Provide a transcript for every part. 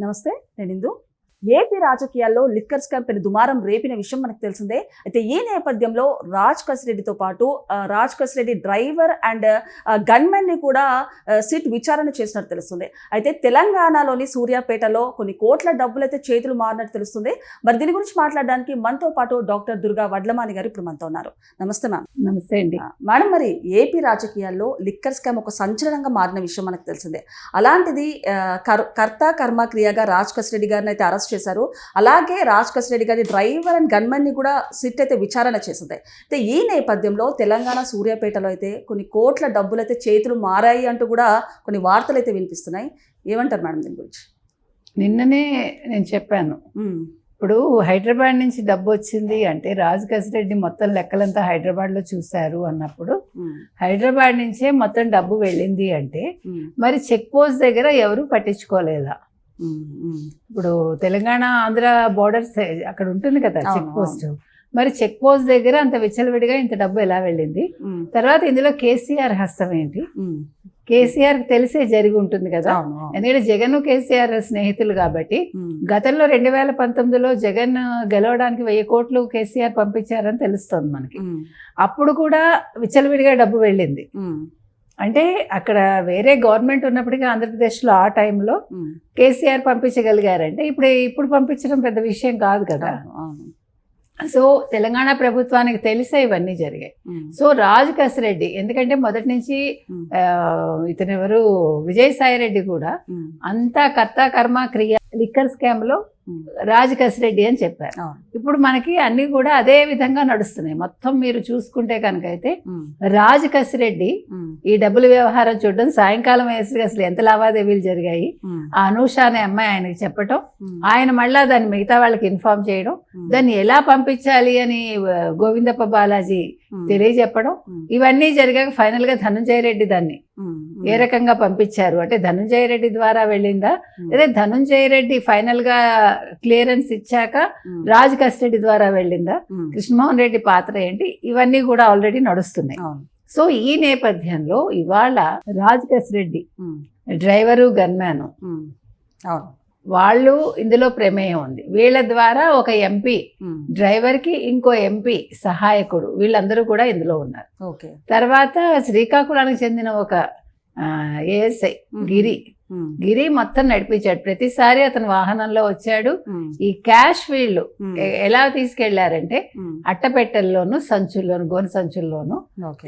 నమస్తే నేను ఇందు. ఏపీ రాజకీయాల్లో లిక్కర్ స్కామ్ పెను దుమారం రేపిన విషయం మనకు తెలిసిందే. అయితే ఈ నేపథ్యంలో రాజ్ కసిరెడ్డితో పాటు రాజ్ కసిరెడ్డి డ్రైవర్ అండ్ గన్మెన్ని కూడా సిట్ విచారణ చేసినట్టు తెలుస్తుంది. అయితే తెలంగాణలోని సూర్యాపేటలో కొన్ని కోట్ల డబ్బులు అయితే చేతులు మారినట్టు తెలుస్తుంది. మరి దీని గురించి మాట్లాడడానికి మనతో పాటు డాక్టర్ దుర్గా వడ్లమాని గారు ఇప్పుడు మనతో ఉన్నారు. నమస్తే మ్యామ్. నమస్తే అండి. మేడం మరి ఏపీ రాజకీయాల్లో లిక్కర్ స్కామ్ ఒక సంచలనంగా మారిన విషయం మనకు తెలిసిందే. అలాంటిది కర్త కర్మ క్రియగా రాజ్ కసిరెడ్డి గారిని అయితే అరెస్ట్ చేశారు. అలాగే రాజ్ కసిరెడ్డి గారి డ్రైవర్ అండ్ గన్మెన్ని కూడా సిట్ అయితే విచారణ చేసింది. అయితే ఈ నేపథ్యంలో తెలంగాణ సూర్యాపేటలో అయితే కొన్ని కోట్ల డబ్బులు అయితే చేతులు మారాయి అంటూ కూడా కొన్ని వార్తలు అయితే వినిపిస్తున్నాయి. ఏమంటారు మేడం దీని గురించి? నిన్ననే నేను చెప్పాను. ఇప్పుడు హైదరాబాద్ నుంచి డబ్బు వచ్చింది అంటే రాజు కసిరెడ్డి మొత్తం లెక్కలంతా హైదరాబాద్లో చూశారు అన్నప్పుడు హైదరాబాద్ నుంచే మొత్తం డబ్బు వెళ్ళింది అంటే మరి చెక్ పోస్ట్ దగ్గర ఎవరు పట్టించుకోలేదా? ఇప్పుడు తెలంగాణ ఆంధ్ర బోర్డర్స్ అక్కడ ఉంటుంది కదా చెక్ పోస్ట్ మరి చెక్ పోస్ట్ దగ్గర అంత విచ్చలవిడిగా ఇంత డబ్బు ఎలా వెళ్ళింది? తర్వాత ఇందులో కేసీఆర్ హస్తం ఏంటి. కేసీఆర్ తెలిసే జరిగి ఉంటుంది కదా. ఎందుకంటే జగన్ కేసీఆర్ స్నేహితులు కాబట్టి గతంలో రెండు వేల పంతొమ్మిదిలో జగన్ గెలవడానికి వెయ్యి కోట్లు కేసీఆర్ పంపించారని తెలుస్తోంది మనకి. అప్పుడు కూడా విచ్చలవిడిగా డబ్బు వెళ్ళింది. అంటే అక్కడ వేరే గవర్నమెంట్ ఉన్నప్పటికీ ఆంధ్రప్రదేశ్లో ఆ టైంలో. కేసీఆర్ పంపించగలిగారంటే ఇప్పుడు ఇప్పుడు పంపించడం పెద్ద విషయం కాదు కదా. సో తెలంగాణ ప్రభుత్వానికి తెలిసే ఇవన్నీ జరిగాయి. సో రాజు కసిరెడ్డి ఎందుకంటే మొదటి నుంచి ఉమ్, ఆ, ఇతను ఎవరు విజయసాయి రెడ్డి కూడా అంతా కర్త కర్మ క్రియ లిక్కర్ స్కామ్ లో ఉమ్. రాజు కసిరెడ్డి అని చెప్పారు. ఇప్పుడు మనకి అన్ని కూడా అదే విధంగా నడుస్తున్నాయి. మొత్తం మీరు చూసుకుంటే కనుక అయితే ఉమ్, రాజు కసిరెడ్డి ఉమ్, ఈ డబ్బుల వ్యవహారం చూడడం సాయంకాలం వేసి అసలు ఎంత లావాదేవీలు జరిగాయి. ఆ అనూష అనే అమ్మాయి ఆయనకి చెప్పటం ఆయన మళ్ళా దాన్ని మిగతా వాళ్ళకి ఇన్ఫార్మ్ చేయడం దాన్ని ఎలా పంపించాలి అని గోవిందప్ప బాలాజీ తెలియజెప్పడం. ఇవన్నీ జరిగాక ఫైనల్గా ధనుంజయ రెడ్డి దాన్ని ఏ రకంగా పంపించారు? అంటే ధనుంజయ రెడ్డి ద్వారా వెళ్ళిందా? లేదా ధనుంజయ రెడ్డి ఫైనల్గా క్లియరెన్స్ ఇచ్చాక రాజ్ కస్టడీ ద్వారా వెళ్ళిందా? కృష్ణమోహన్ రెడ్డి పాత్ర ఏంటి? ఇవన్నీ కూడా ఆల్రెడీ నడుస్తున్నాయి. సో ఈ నేపథ్యంలో ఇవాళ Raj Reddy um, driver gunman అవును. వాళ్ళు ఇందులో ప్రమేయం ఉంది. వీళ్ళ ద్వారా ఒక ఎంపీ ఉమ్, డ్రైవర్కి ఇంకో ఎంపీ సహాయకుడు వీళ్ళందరూ కూడా ఇందులో ఉన్నారు. ఓకే. తర్వాత శ్రీకాకుళానికి చెందిన ఒక ఏఎస్ఐ ఉమ్, గిరి గిరి మొత్తం నడిపించాడు. ప్రతిసారి అతను వాహనంలో వచ్చాడు. ఈ క్యాష్ వీళ్ళు ఎలా తీసుకెళ్ళారంటే అట్టపెట్టెల్లోను సంచుల్లోను గోను సంచుల్లోను.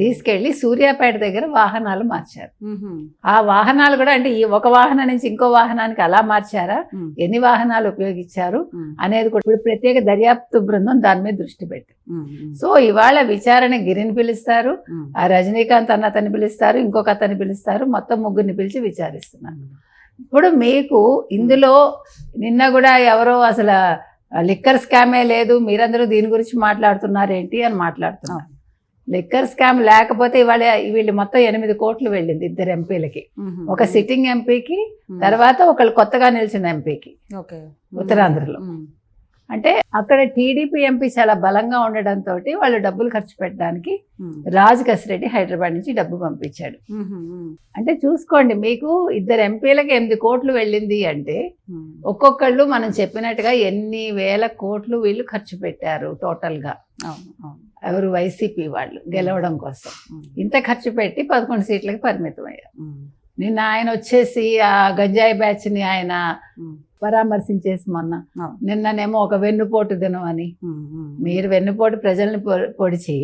తీసుకెళ్ళి సూర్యాపేట దగ్గర వాహనాలు మార్చారు. ఆ వాహనాలు కూడా అంటే ఈ ఒక వాహనం నుంచి ఇంకో వాహనానికి అలా మార్చారా? ఎన్ని వాహనాలు ఉపయోగించారు? అనేది కూడా ఇప్పుడు ప్రత్యేక దర్యాప్తు బృందం దాని మీద దృష్టి పెట్టి ఉమ్, ఉమ్, సో ఇవాళ విచారణ గిరిని పిలుస్తారు ఆ రజనీకాంత్ అన్న అతన్ని పిలుస్తారు ఇంకొక అతన్ని పిలుస్తారు మొత్తం ముగ్గురిని పిలిచి విచారిస్తున్నారు. ఇప్పుడు మీకు ఇందులో నిన్న కూడా ఎవరో అసలు లిక్కర్ స్కామే లేదు మీరందరూ దీని గురించి మాట్లాడుతున్నారేంటి అని మాట్లాడుతున్నారు. లిక్కర్ స్కామ్ లేకపోతే ఇవాళ వీళ్ళు మొత్తం ఎనిమిది కోట్లు వెళ్ళింది ఇద్దరు ఎంపీలకి. ఒక సిట్టింగ్ ఎంపీకి తర్వాత ఒకళ్ళు కొత్తగా నిలిచిన ఎంపీకి. ఉత్తరాంధ్రలో. అంటే అక్కడ టీడీపీ ఎంపీ చాలా బలంగా ఉండడంతో వాళ్ళు డబ్బులు ఖర్చు పెట్టడానికి ఉమ్, రాజ్ కసిరెడ్డి హైదరాబాద్ నుంచి డబ్బు పంపించాడు. ఉహుం, ఉమ్, అంటే చూసుకోండి మీకు ఇద్దరు ఎంపీలకి ఎనిమిది కోట్లు వెళ్ళింది అంటే ఒక్కొక్కళ్ళు మనం చెప్పినట్టుగా ఎన్ని వేల కోట్లు వీళ్ళు ఖర్చు పెట్టారు టోటల్గా. ఎవరు వైసీపీ వాళ్ళు గెలవడం కోసం. ఇంత ఖర్చు పెట్టి పదకొండు సీట్లకి పరిమితం అయ్యారు నిన్న ఆయన వచ్చేసి ఆ గంజాయి బ్యాచ్ని ఆయన పరామర్శించేసి మొన్న. నిన్ననేమో ఒక వెన్నుపోటు దినం అని మీరు వెన్నుపోటు ప్రజల్ని పొడిచి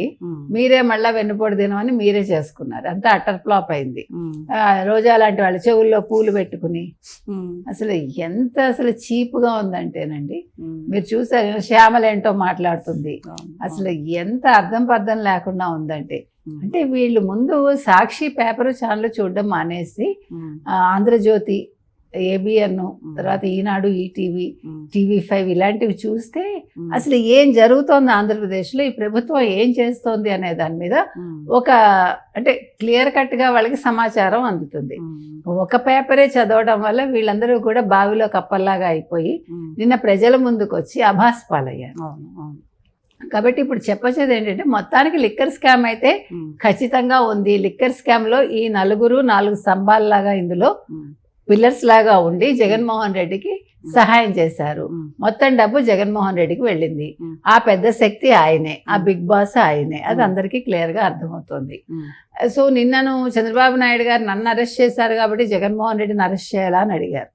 మీరే మళ్ళా వెన్నుపోటు దినం అని మీరే చేసుకున్నారు. అంతా అటర్ ఫ్లాప్ అయింది. రోజా లాంటి వాళ్ళ చెవుల్లో పూలు పెట్టుకుని అసలు ఎంత అసలు చీప్గా ఉందంటేనండి మీరు చూసారు శ్యామల ఏంటో మాట్లాడుతుంది. అసలు ఎంత అర్థం పర్థం లేకుండా ఉందంటే అంటే వీళ్ళు ముందు సాక్షి పేపర్ ఛానల్ చూడడం మానేసి ఆంధ్రజ్యోతి ఏబిఎన్ తర్వాత ఈనాడు ఈటీవీ టీవీ ఫైవ్ ఇలాంటివి చూస్తే అసలు ఏం జరుగుతోంది ఆంధ్రప్రదేశ్లో? ఈ ప్రభుత్వం ఏం చేస్తోంది అనే దాని మీద ఒక అంటే క్లియర్ కట్గా వాళ్ళకి సమాచారం అందుతుంది. ఒక పేపరే చదవడం వల్ల వీళ్ళందరూ కూడా బావిలో కప్పల్లాగా అయిపోయి నిన్న ప్రజల ముందుకు వచ్చి అభాస్ పాలయ్యారు. అవును, అవును. కాబట్టి ఇప్పుడు చెప్పొచ్చేది ఏంటంటే మొత్తానికి లిక్కర్ స్కామ్ అయితే ఖచ్చితంగా ఉంది. లిక్కర్ స్కామ్లో ఈ నలుగురు నాలుగు స్తంభాలలాగా ఇందులో పిల్లర్స్ లాగా ఉండి జగన్మోహన్ రెడ్డికి సహాయం చేశారు. మొత్తం డబ్బు జగన్మోహన్ రెడ్డికి వెళ్ళింది. ఆ పెద్ద శక్తి ఆయనే ఆ. బిగ్ బాస్ ఆయనే. అది. అందరికీ క్లియర్గా అర్థమవుతుంది. సో నిన్నను చంద్రబాబు నాయుడు గారు నన్ను అరెస్ట్ చేశారు కాబట్టి జగన్మోహన్ రెడ్డిని అరెస్ట్ చేయాలా అని అడిగారు.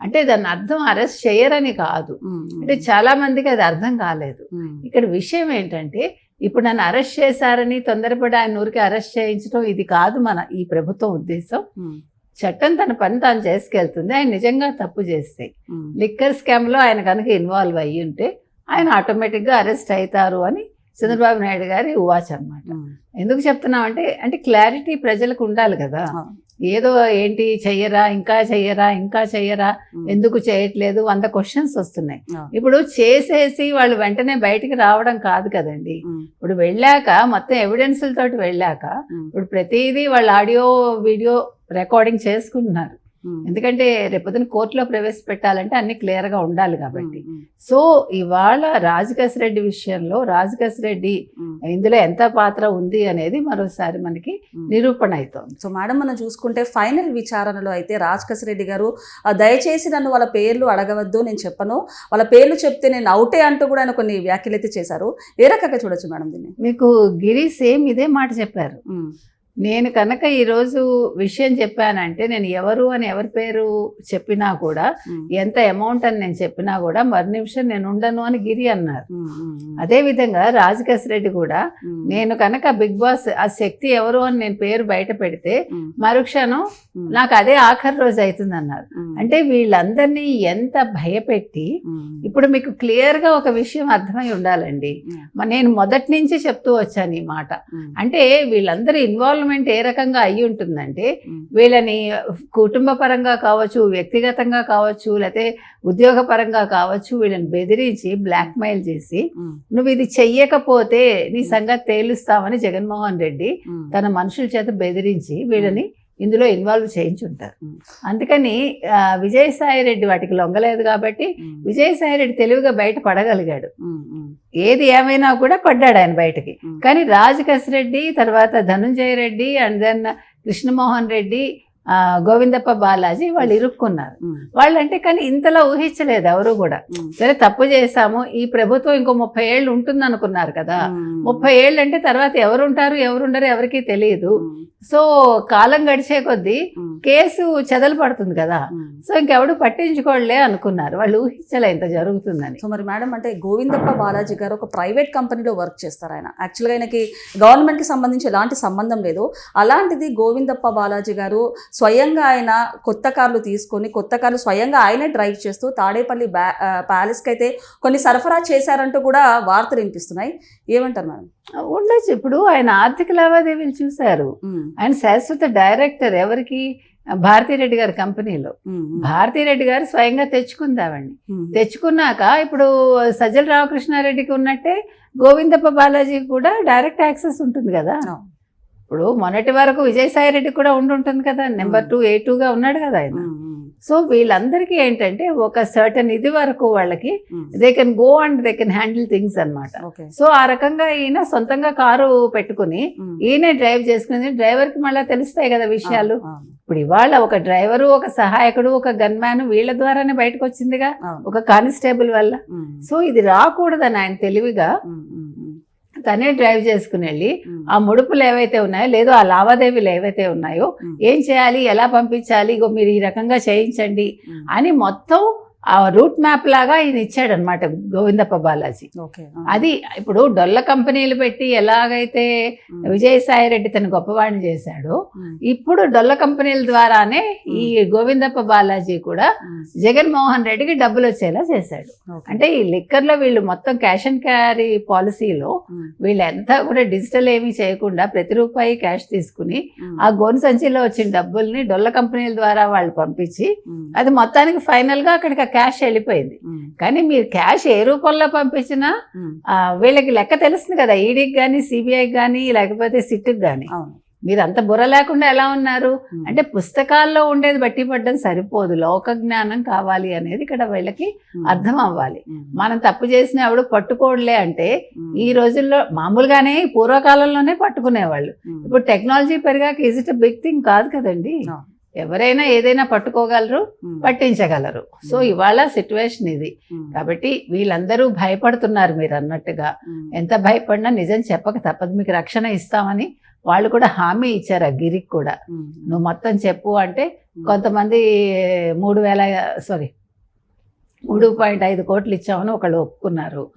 అంటే దాని అర్థం అరెస్ట్ చేయరని కాదు. అంటే చాలా మందికి అది అర్థం కాలేదు. ఇక్కడ విషయం ఏంటంటే ఇప్పుడు నన్ను అరెస్ట్ చేశారని తొందరపడి ఆయన ఊరికి అరెస్ట్ చేయించడం ఇది కాదు మన ఈ ప్రభుత్వం ఉద్దేశం. చట్టం తన పని తాను చేసుకెళ్తుంది. ఆయన నిజంగా తప్పు చేస్తే లిక్కర్ స్కామ్లో ఆయన కనుక ఇన్వాల్వ్ అయ్యి ఉంటే ఆయన ఆటోమేటిక్గా అరెస్ట్ అవుతారు అని చంద్రబాబు నాయుడు గారి ఉవాచ్ అన్నమాట. ఉమ్, ఎందుకు చెప్తున్నాం అంటే అంటే క్లారిటీ ప్రజలకు ఉండాలి కదా. ఏదో ఏంటి చెయ్యరా ఇంకా చెయ్యరా ఇంకా చెయ్యరా ఎందుకు చేయట్లేదు వంద క్వశ్చన్స్ వస్తున్నాయి. ఇప్పుడు చేసేసి వాళ్ళు వెంటనే బయటికి రావడం కాదు కదండి. ఇప్పుడు వెళ్ళాక మొత్తం ఎవిడెన్స్ల తోటి వెళ్ళాక ఇప్పుడు ప్రతిదీ వాళ్ళు ఆడియో వీడియో రికార్డింగ్ చేసుకుంటున్నారు. ఎందుకంటే రేపొద్దున కోర్టులో ప్రవేశపెట్టాలంటే అన్ని క్లియర్గా ఉండాలి కాబట్టి. సో ఇవాళ రాజకేశ్ రెడ్డి విషయంలో రాజకేశ్ రెడ్డి ఇందులో ఎంత పాత్ర ఉంది అనేది మరోసారి మనకి. నిరూపణ అవుతోంది సో మేడం మనం చూసుకుంటే ఫైనల్ విచారణలో అయితే రెడ్డి గారు "ఆ, దయచేసి నన్ను వాళ్ళ పేర్లు అడగవద్దు నేను చెప్పను. వాళ్ళ పేర్లు చెప్తే నేను అవుటే అంటూ కూడా ఆయన కొన్ని వ్యాఖ్యలు అయితే చేశారు. ఏ రకంగా చూడొచ్చు మేడం దీన్ని? మీకు గిరి సేమ్ ఇదే మాట చెప్పారు. నేను కనుక ఈరోజు విషయం చెప్పానంటే నేను ఎవరు అని ఎవరి పేరు చెప్పినా కూడా ఎంత అమౌంట్ అని నేను చెప్పినా కూడా మరు నిమిషం నేను ఉండను అని గిరి అన్నారు. అదే విధంగా రాజకేశ్ రెడ్డి కూడా నేను కనుక బిగ్ బాస్ ఆ శక్తి ఎవరు అని నేను పేరు బయట పెడితే మరుక్షణం నాకు అదే ఆఖరి రోజు అవుతుంది అన్నారు అంటే వీళ్ళందరినీ ఎంత భయపెట్టి ఇప్పుడు మీకు క్లియర్గా ఒక విషయం అర్థమై ఉండాలండి. నేను మొదటి నుంచి చెప్తూ వచ్చాను ఈ మాట. అంటే వీళ్ళందరి ఇన్వాల్వ్మెంట్ ఏ రకంగా అయి ఉంటుందంటే వీళ్ళని కుటుంబ పరంగా కావచ్చు వ్యక్తిగతంగా కావచ్చు లేకపోతే ఉద్యోగ పరంగా కావచ్చు వీళ్ళని బెదిరించి బ్లాక్మెయిల్ చేసి నువ్వు ఇది చెయ్యకపోతే నీ సంగతి తేలుస్తామని జగన్మోహన్ రెడ్డి తన మనుషుల చేత బెదిరించి వీళ్ళని ఇందులో ఇన్వాల్వ్ చేయించుంటారు. అందుకని విజయసాయి రెడ్డి వాటికి లొంగలేదు కాబట్టి విజయసాయి రెడ్డి తెలివిగా బయట పడగలిగాడు. ఏది ఏమైనా కూడా పడ్డాడు ఆయన బయటకి. కానీ రాజకేశ్ రెడ్డి తర్వాత ధనుంజయ రెడ్డి అండ్ దెన్ కృష్ణమోహన్ రెడ్డి గోవిందప్ప బాలాజీ వాళ్ళు ఇరుక్కున్నారు. వాళ్ళంటే కానీ ఇంతలా ఊహించలేదు ఎవరు కూడా. సరే తప్పు చేశాము ఈ ప్రభుత్వం ఇంకో ముప్పై ఏళ్ళు ఉంటుంది అనుకున్నారు కదా ముప్పై ఏళ్ళు అంటే తర్వాత ఎవరు ఉంటారు ఎవరు ఉండరు ఎవరికీ తెలియదు. సో కాలం గడిచే కొద్దీ కేసు చెదలు పడుతుంది కదా. సో ఇంకెవడు పట్టించుకోలే అనుకున్నారు. వాళ్ళు ఊహించలే ఇంత జరుగుతుందని. సో మరి మేడం అంటే గోవిందప్ప బాలాజీ గారు ఒక ప్రైవేట్ కంపెనీలో వర్క్ చేస్తారు ఆయన. యాక్చువల్గా ఆయనకి గవర్నమెంట్కి సంబంధించి ఎలాంటి సంబంధం లేదు. అలాంటిది గోవిందప్ప బాలాజీ గారు స్వయంగా ఆయన కొత్త కార్లు తీసుకొని కొత్త కార్లు స్వయంగా ఆయనే డ్రైవ్ చేస్తూ తాడేపల్లి బ్యా ప్యాలెస్కి అయితే కొన్ని సరఫరా చేశారంటూ కూడా వార్తలు వినిపిస్తున్నాయి. ఏమంటారు మేడం? ఉండొచ్చు. ఇప్పుడు ఆయన ఆర్థిక లావాదేవీలు చూశారు. ఆయన శాశ్వత డైరెక్టర్ ఎవరికి? భారతీరెడ్డి గారి కంపెనీలో. భారతీరెడ్డి గారు స్వయంగా తెచ్చుకుంది ఆవిడ్ని. ఉమ్, తెచ్చుకున్నాక ఇప్పుడు సజ్జల రామకృష్ణారెడ్డికి ఉన్నట్టే గోవిందప్ప బాలాజీకి కూడా డైరెక్ట్ యాక్సెస్ ఉంటుంది కదా. ఇప్పుడు మొన్నటి వరకు విజయసాయి రెడ్డి కూడా ఉండి ఉంటుంది కదా నెంబర్ టూ ఏ టూగా ఉన్నాడు కదా ఆయన. సో వీళ్ళందరికీ ఏంటంటే ఒక సర్టన్ ఇది వరకు వాళ్ళకి they can go and they can handle things అన్నమాట. ఓకే. సో ఆ రకంగా ఈయన సొంతంగా కారు పెట్టుకుని ఈయనే డ్రైవ్ చేసుకుని డ్రైవర్కి మళ్ళీ తెలుస్తాయి కదా విషయాలు. ఇప్పుడు ఇవాళ ఒక డ్రైవరు ఒక సహాయకుడు ఒక గన్మ్యాన్ వీళ్ళ ద్వారానే బయటకు వచ్చిందిగా. ఒక కానిస్టేబుల్ వల్ల. సో ఇది రాకూడదని ఆయన తెలివిగా తనే డ్రైవ్ చేసుకుని వెళ్ళి ఆ ముడుపులు ఏవైతే ఉన్నాయో లేదో ఆ లావాదేవీలు ఏవైతే ఉన్నాయో ఏం చేయాలి ఎలా పంపించాలి ఇగో మీరు ఈ రకంగా చేయించండి అని మొత్తం ఆ రూట్ మ్యాప్ లాగా ఈయన ఇచ్చాడనమాట గోవిందప్ప బాలాజీ. అది ఇప్పుడు డొల్ల కంపెనీలు పెట్టి ఎలాగైతే విజయసాయి రెడ్డి తన గొప్పవాడిని చేశాడో ఇప్పుడు డొల్ల కంపెనీల ద్వారానే ఈ గోవిందప్ప బాలాజీ కూడా జగన్మోహన్ రెడ్డికి డబ్బులు వచ్చేలా చేశాడు. అంటే ఈ లిక్కర్లో వీళ్ళు మొత్తం క్యాష్ అండ్ క్యారీ పాలసీలో ఉమ్, వీళ్ళంతా కూడా డిజిటల్ ఏమీ చేయకుండా ప్రతి రూపాయి క్యాష్ తీసుకుని ఆ గోను సంచిలో వచ్చిన డబ్బుల్ని డొల్ల కంపెనీల ద్వారా వాళ్ళు పంపించి అది మొత్తానికి ఫైనల్గా అక్కడికి క్యాష్ వెళ్ళిపోయింది. కానీ మీరు క్యాష్ ఏ రూపంలో పంపించినా వీళ్ళకి లెక్క తెలుస్తుంది కదా ఈడీకి కానీ సిబిఐకి కానీ లేకపోతే సిట్కి కానీ మీరు అంత బుర్ర లేకుండా ఎలా ఉన్నారు? అంటే పుస్తకాల్లో ఉండేది బట్టి పడ్డం సరిపోదు. లోక జ్ఞానం కావాలి అనేది ఇక్కడ వీళ్ళకి అర్థం అవ్వాలి. మనం తప్పు చేసిన ఎవడు పట్టుకోడలే అంటే ఈ రోజుల్లో మామూలుగానే పూర్వకాలంలోనే పట్టుకునేవాళ్ళు. ఇప్పుడు టెక్నాలజీ పెరిగాక ఈజ్ ఇట్ బిగ్ థింగ్ కాదు కదండి. ఎవరైనా ఏదైనా పట్టుకోగలరు పట్టించగలరు. సో. ఇవాళ సిచ్యువేషన్ ఇది. కాబట్టి వీళ్ళందరూ భయపడుతున్నారు మీరు అన్నట్టుగా. ఎంత భయపడినా నిజం చెప్పక తప్పదు. మీకు రక్షణ ఇస్తామని వాళ్ళు కూడా హామీ ఇచ్చారు ఆ గిరికి కూడా. నువ్వు మొత్తం చెప్పు అంటే కొంతమంది మూడు వేల సారీ మూడు పాయింట్ ఐదు కోట్లు ఇచ్చామని ఒకళ్ళు ఒప్పుకున్నారు.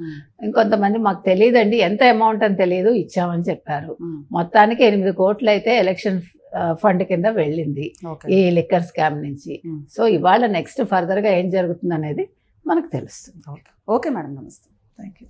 ఇంకొంతమంది మాకు తెలియదండి ఎంత అమౌంట్ అని తెలియదు ఇచ్చామని చెప్పారు. మొత్తానికి ఎనిమిది కోట్లు అయితే ఎలక్షన్ ఫండ్ కింద వెళ్ళింది. ఈ లిక్కర్ స్కామ్ నుంచి. సో ఇవాళ నెక్స్ట్ ఫర్దర్గా ఏం జరుగుతుంది అనేది మనకు తెలుస్తుంది. ఓకే. ఓకే మేడం నమస్తే. Thank you